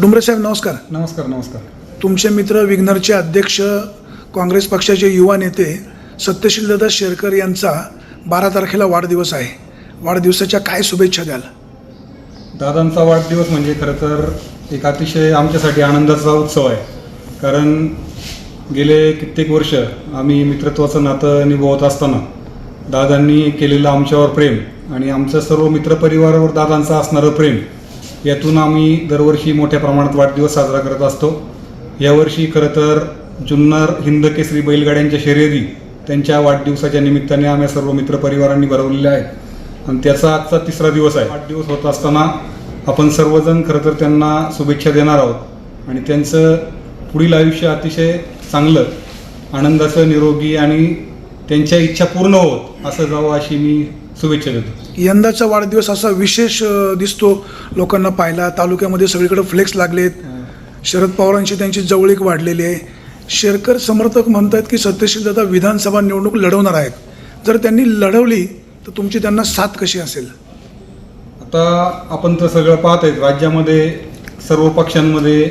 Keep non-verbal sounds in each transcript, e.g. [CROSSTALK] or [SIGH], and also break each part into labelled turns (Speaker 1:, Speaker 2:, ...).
Speaker 1: डुंबरे साहेब नमस्कार.
Speaker 2: नमस्कार नमस्कार.
Speaker 1: तुमचे मित्र विग्नरचे अध्यक्ष काँग्रेस पक्षाचे युवा नेते सत्यशीलदादा शेरकर यांचा बारा तारखेला वाढदिवस आहे. वाढदिवसाच्या काय शुभेच्छा द्याल?
Speaker 2: दादांचा वाढदिवस म्हणजे खरं तर एक अतिशय आमच्यासाठी आनंदाचा उत्सव आहे. कारण गेले कित्येक वर्ष आम्ही मित्रत्वाचं नातं निभवत असताना दादांनी केलेलं आमच्यावर प्रेम आणि आमचं सर्व मित्रपरिवारावर दादांचं असणारं प्रेम यातून आम्ही दरवर्षी मोठ्या प्रमाणात वाढदिवस साजरा करत असतो. यावर्षी खरं तर जुन्नर हिंद केसरी बैलगाड्यांच्या शर्यती त्यांच्या वाढदिवसाच्या निमित्ताने आम्ही सर्व मित्रपरिवारांनी भरवलेल्या आहेत. आणि त्याचा आजचा तिसरा दिवस आहे. वाढदिवस होत असताना आपण सर्वजण खरं तर त्यांना शुभेच्छा देणार आहोत. आणि त्यांचं पुढील आयुष्य अतिशय चांगलं आनंदाचं निरोगी आणि त्यांच्या इच्छा पूर्ण होत असं जावं अशी मी शुभेच्छा देतो.
Speaker 1: यंदाचा वाढदिवस असा विशेष अ, दिसतो लोकांना पाहिला तालुक्यामध्ये सगळीकडे फ्लेक्स लागलेत. शरद पवारांची त्यांची जवळीक वाढलेली आहे. शेरकर समर्थक म्हणतात की सत्यशीलदादा विधानसभा निवडणूक लढवणार आहेत. जर त्यांनी लढवली तर तुमची त्यांना साथ कशी असेल?
Speaker 2: आता आपण तर सगळं पाहत आहेत राज्यामध्ये सर्व पक्षांमध्ये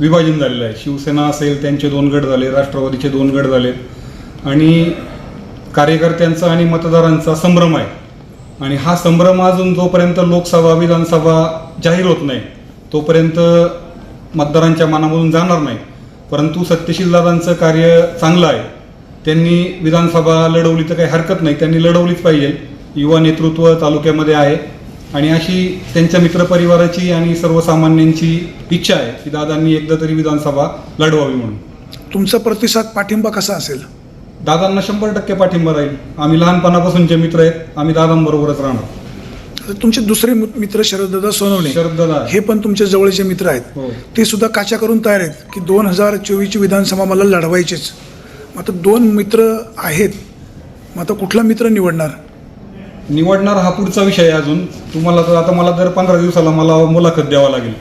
Speaker 2: विभाजन झालेलं आहे. शिवसेना असेल त्यांचे दोन गट झाले राष्ट्रवादीचे दोन गट झाले आणि कार्यकर्त्यांचा आणि मतदारांचा संभ्रम आहे. आणि हा संभ्रम अजून जोपर्यंत लोकसभा विधानसभा जाहीर होत नाही तोपर्यंत मतदारांच्या मनामधून जाणार नाही. परंतु सत्यशीलदादांचं कार्य चांगलं आहे. त्यांनी विधानसभा लढवली तर काही हरकत नाही. त्यांनी लढवलीच पाहिजे. युवा नेतृत्व तालुक्यामध्ये आहे. आणि अशी त्यांच्या मित्रपरिवाराची आणि सर्वसामान्यांची इच्छा आहे की दादांनी एकदा तरी विधानसभा लढवावी म्हणून.
Speaker 1: तुमचा प्रतिसाद पाठिंबा कसा असेल?
Speaker 2: दादांना शंभर टक्के पाठिंबा राहील. आम्ही लहानपणापासूनचे मित्र आहेत आम्ही दादांबरोबरच राहणार.
Speaker 1: तुमचे दुसरे मित्र शरददादा सोनवणे
Speaker 2: शरद दादा
Speaker 1: हे पण तुमचे जवळचे मित्र आहेत.
Speaker 2: हो.
Speaker 1: ते सुद्धा काच्या करून तयार आहेत की दोन हजार चोवीसची विधानसभा मला लढवायचीच. मग आता दोन मित्र आहेत. मग आता कुठला मित्र निवडणार?
Speaker 2: निवडणार हा पुढचा विषय आहे अजून. तुम्हाला तर आता मला दर पंधरा दिवसाला मला मुलाखत द्यावा लागेल.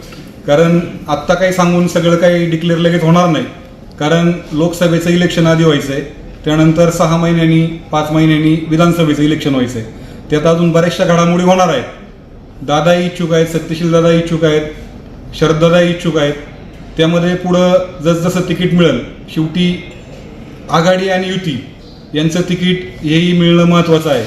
Speaker 2: कारण आत्ता काही सांगून सगळं काही डिक्लेअर लगेच होणार नाही. कारण लोकसभेचं इलेक्शन आधी व्हायचं आहे त्यानंतर सहा महिन्यांनी पाच महिन्यांनी विधानसभेचं इलेक्शन व्हायचं आहे त्यात अजून बऱ्याचशा घडामोडी होणार आहेत. दादाही इच्छुक आहेत सत्यशील दादा इच्छुक आहेत शरददादा इच्छुक आहेत. त्यामध्ये पुढं जसजसं तिकीट मिळेल शेवटी आघाडी आणि युती यांचं तिकीट हेही मिळणं महत्त्वाचं आहे.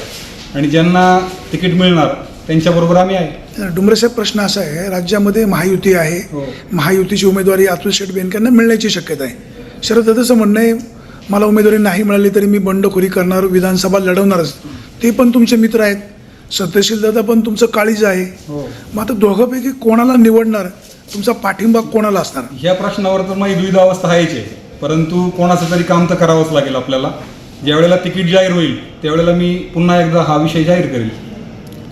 Speaker 2: आणि ज्यांना तिकीट मिळणार त्यांच्याबरोबर आम्ही आहे.
Speaker 1: डुंबरेसाहेब प्रश्न असा आहे राज्यामध्ये महायुती आहे.
Speaker 2: हो.
Speaker 1: महायुतीची उमेदवारी अतुल शेठ बेनकेंना मिळण्याची शक्यता आहे. शरददादाचं म्हणणं आहे मला उमेदवारी नाही मिळाली तरी मी बंडखोरी करणार विधानसभा लढवणारच. ते पण तुमचे मित्र आहेत. सत्यशील दादा पण तुमचं काळीज आहे.
Speaker 2: हो.
Speaker 1: मग आता दोघांपैकी कोणाला निवडणार? तुमचा पाठिंबा कोणाला असणार?
Speaker 2: ह्या प्रश्नावर तर माझी द्विधावस्था आहेच आहे. परंतु कोणाचं तरी काम तर करावंच लागेल आपल्याला. ज्यावेळेला तिकीट जाहीर होईल त्यावेळेला मी पुन्हा एकदा हा विषय जाहीर करेल.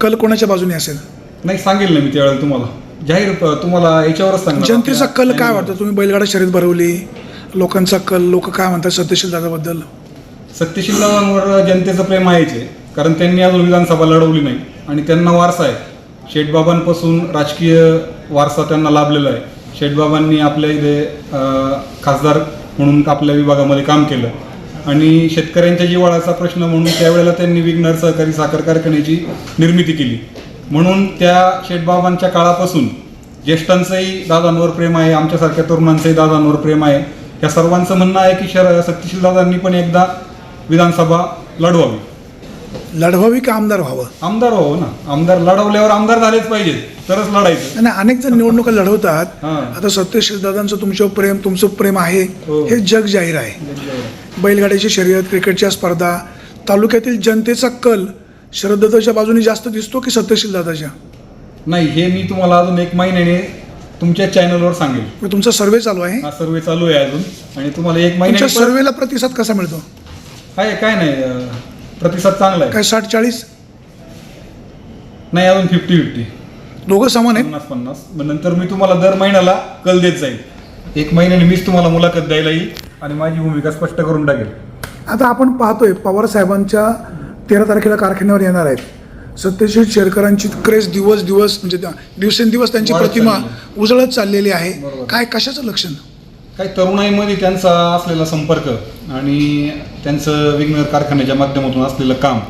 Speaker 1: कल कोणाच्या बाजूने असेल?
Speaker 2: नाही सांगेल ना मी त्यावेळेला तुम्हाला. जाहीर तुम्हाला याच्यावरच सांगणार
Speaker 1: जनतेचा कल काय वाटतं? तुम्ही बैलगाडा शर्यत भरवली लोकांचा कल लोक काय म्हणतात सत्यशील दादाबद्दल?
Speaker 2: सत्यशील दादांवर जनतेचं प्रेम आहेच आहे कारण त्यांनी आज विधानसभा लढवली नाही. आणि त्यांना वारसा आहे. शेठबाबांपासून राजकीय वारसा त्यांना लाभलेला आहे. शेठबाबांनी आपल्या इथे खासदार म्हणून आपल्या विभागामध्ये काम केलं. आणि शेतकऱ्यांच्या जिवाळाचा प्रश्न म्हणून त्यावेळेला त्यांनी विघ्नर सहकारी साखर कारखान्याची निर्मिती केली. म्हणून त्या शेठबाबांच्या काळापासून ज्येष्ठांचंही दादांवर प्रेम आहे आमच्यासारख्या तरुणांचंही दादांवर प्रेम आहे. या सर्वांचं म्हणणं आहे की शर सत्यशील दादांनी पण एकदा विधानसभा लढवावी.
Speaker 1: लढवावी का आमदार व्हावं?
Speaker 2: आमदार हो ना. आमदार लढवल्यावर आमदार झालेच पाहिजेत तरच लढायचं.
Speaker 1: आणि अनेक जण निवडणुका लढवतात. [LAUGHS] आता सत्यशील दादांचं तुमच्यावर प्रेम तुमचं प्रेम आहे.
Speaker 2: हो.
Speaker 1: हे जग जाहीर आहे. बैलगाड्याची शर्यत क्रिकेटच्या स्पर्धा तालुक्यातील जनतेचा कल शरददादाच्या बाजूने जास्त दिसतो की सत्यशील दादाच्या?
Speaker 2: नाही हे मी तुम्हाला अजून एक महिन्याने तुमच्या चॅनलवर सांगेल.
Speaker 1: तुमचा सर्वे चालू आहे.
Speaker 2: हा सर्वे चालू आहे अजून. आणि तुम्हाला एक
Speaker 1: तुमच्या
Speaker 2: परत-
Speaker 1: सर्वेला प्रतिसाद कसा मिळतो?
Speaker 2: आहे काय नाही अं, प्रतिसाद चांगला आहे.
Speaker 1: काय साठ चाळीस?
Speaker 2: नाही अजून फिफ्टी फिफ्टी
Speaker 1: दोघं समान आहेत?
Speaker 2: पन्नास पन्नास. मग नंतर मी तुम्हाला दर महिन्याला कल देत जाईल. एक महिन्याने मीच तुम्हाला मुलाखत द्यायला येईल आणि माझी भूमिका स्पष्ट करून टाकेल.
Speaker 1: आता आपण पाहतोय पवार साहेबांच्या तेरा तारखेला कारखान्यावर येणार आहेत. सत्यशील शेरकरांची क्रेज दिवस दिवस म्हणजे दिवसेंदिवस त्यांची प्रतिमा उजळत चाललेली आहे. काय कशाचं लक्षण?
Speaker 2: काही तरुणाईमध्ये त्यांचा असलेला संपर्क आणि त्यांचं विघ्नर कारखान्याच्या माध्यमातून असलेलं काम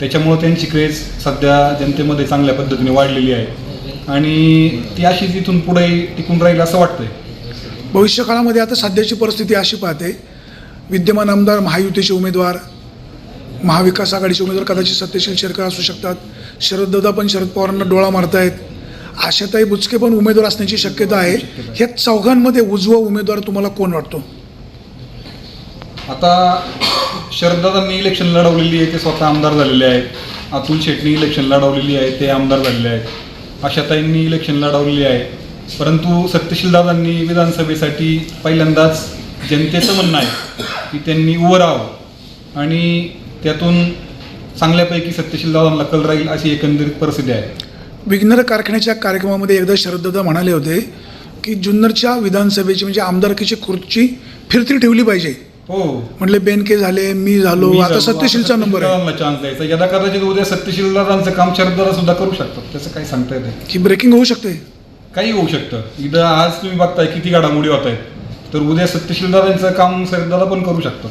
Speaker 2: त्याच्यामुळं त्यांची क्रेज सध्या जनतेमध्ये चांगल्या पद्धतीने वाढलेली आहे. आणि ती अशीच इथून पुढे टिकून राहील असं वाटतंय.
Speaker 1: भविष्यकाळामध्ये आता सध्याची परिस्थिती अशी पाहते. विद्यमान आमदार महायुतीचे उमेदवार महाविकास आघाडीचे उमेदवार कदाचित सत्यशील शेरकर असू शकतात. शरददादा पण शरद पवारांना डोळा मारतायत. आशाताई बुचके पण उमेदवार असण्याची शक्यता आहे. ह्या चौघांमध्ये उजवा उमेदवार तुम्हाला कोण वाटतो?
Speaker 2: आता शरददादांनी इलेक्शन लढवलेली आहे ते स्वतः आमदार झालेले आहेत. अतुल शेटनी इलेक्शन लढवलेली आहे ते आमदार झालेले आहेत. आशाताईंनी इलेक्शन लढवलेली आहे. परंतु सत्यशीलदादांनी विधानसभेसाठी पहिल्यांदाच जनतेचं म्हणणं आहे की त्यांनी उभं राहावं. आणि त्यातून चांगल्यापैकी सत्यशीलदादांना कल राहील अशी एकंदरीत परिस्थिती आहे.
Speaker 1: विघ्नर कारखान्याच्या कार्यक्रमामध्ये एकदा शरददादा म्हणाले होते की जुन्नरच्या विधानसभेची म्हणजे आमदारकीची खुर्ची फिरती ठेवली पाहिजे.
Speaker 2: हो.
Speaker 1: म्हटले बेनके झाले मी झालो
Speaker 2: मी
Speaker 1: आता
Speaker 2: झालो,
Speaker 1: सत्यशीलचा
Speaker 2: आता
Speaker 1: नंबर आहे.
Speaker 2: सत्यशीलदादांना चान्स द्यायचा यदा कदाचित उद्या सत्यशीलदादांचं काम शरददादा सुद्धा करू शकतात. त्याचं काही सांगता येते
Speaker 1: की ब्रेकिंग होऊ शकते.
Speaker 2: काही होऊ शकतं. इथं आज तुम्ही बघताय किती घडामोडी होत आहेत. तर उद्या सत्यशीलदादांचं काम सरदादा पण करू शकतात.